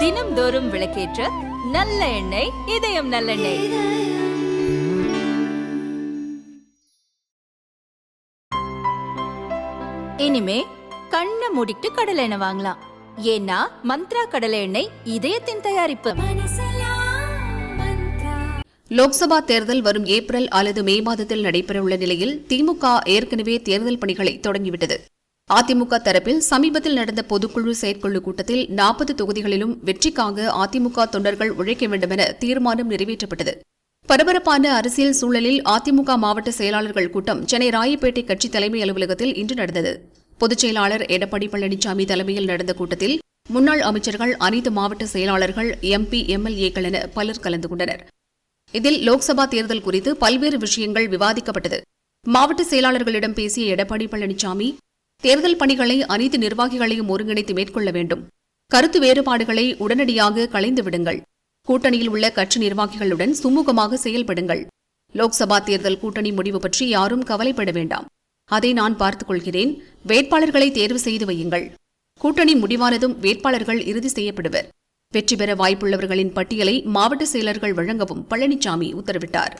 தினம்தோறும் விளக்கேற்ற நல்ல எண்ணெய் இதயம் நல்லெண்ணெய். இனிமே கண்ணை மூடிட்டு கடலை எண்ணெய் வாங்கலாம். ஏன்னா மந்த்ரா கடலை எண்ணெய் இதயத்தின் தயாரிப்பு. லோக்சபா தேர்தல் வரும் ஏப்ரல் அல்லது மே மாதத்தில் நடைபெறவுள்ள நிலையில் திமுக ஏற்கனவே தேர்தல் பணிகளை தொடங்கிவிட்டது. அதிமுக தரப்பில் சமீபத்தில் நடந்த பொதுக்குழு செயற்குழு கூட்டத்தில் நாற்பது தொகுதிகளிலும் வெற்றிக்காக அதிமுக தொண்டர்கள் உழைக்க வேண்டுமென தீர்மானம் நிறைவேற்றப்பட்டது. பரபரப்பான அரசியல் சூழலில் அதிமுக மாவட்ட செயலாளர்கள் கூட்டம் சென்னை ராயப்பேட்டை கட்சி தலைமை அலுவலகத்தில் இன்று நடந்தது. பொதுச் செயலாளர் எடப்பாடி பழனிசாமி தலைமையில் நடந்த கூட்டத்தில் முன்னாள் அமைச்சர்கள் அனைத்து மாவட்ட செயலாளர்கள் எம்பி எம்எல்ஏக்கள் என பலர் கலந்து கொண்டனர். இதில் லோக்சபா தேர்தல் குறித்து பல்வேறு விஷயங்கள் விவாதிக்கப்பட்டது. மாவட்ட செயலாளர்களிடம் பேசிய எடப்பாடி பழனிசாமி தேர்தல் பணிகளை அனைத்து நிர்வாகிகளையும் ஒருங்கிணைத்து மேற்கொள்ள வேண்டும். கருத்து வேறுபாடுகளை உடனடியாக களைந்து விடுங்கள். கூட்டணியில் உள்ள கட்சி நிர்வாகிகளுடன் சுமூகமாக செயல்படுங்கள். லோக்சபா தேர்தல் கூட்டணி முடிவு பற்றி யாரும் கவலைப்பட வேண்டாம். அதை நான் பார்த்துக் கொள்கிறேன். வேட்பாளர்களை தேர்வு செய்து வையுங்கள். கூட்டணி முடிவானதும் வேட்பாளர்கள் இறுதி செய்யப்படுவர். வெற்றி பெற வாய்ப்புள்ளவர்களின் பட்டியலை மாவட்ட செயலர்கள் வழங்கவும் பழனிசாமி உத்தரவிட்டார்.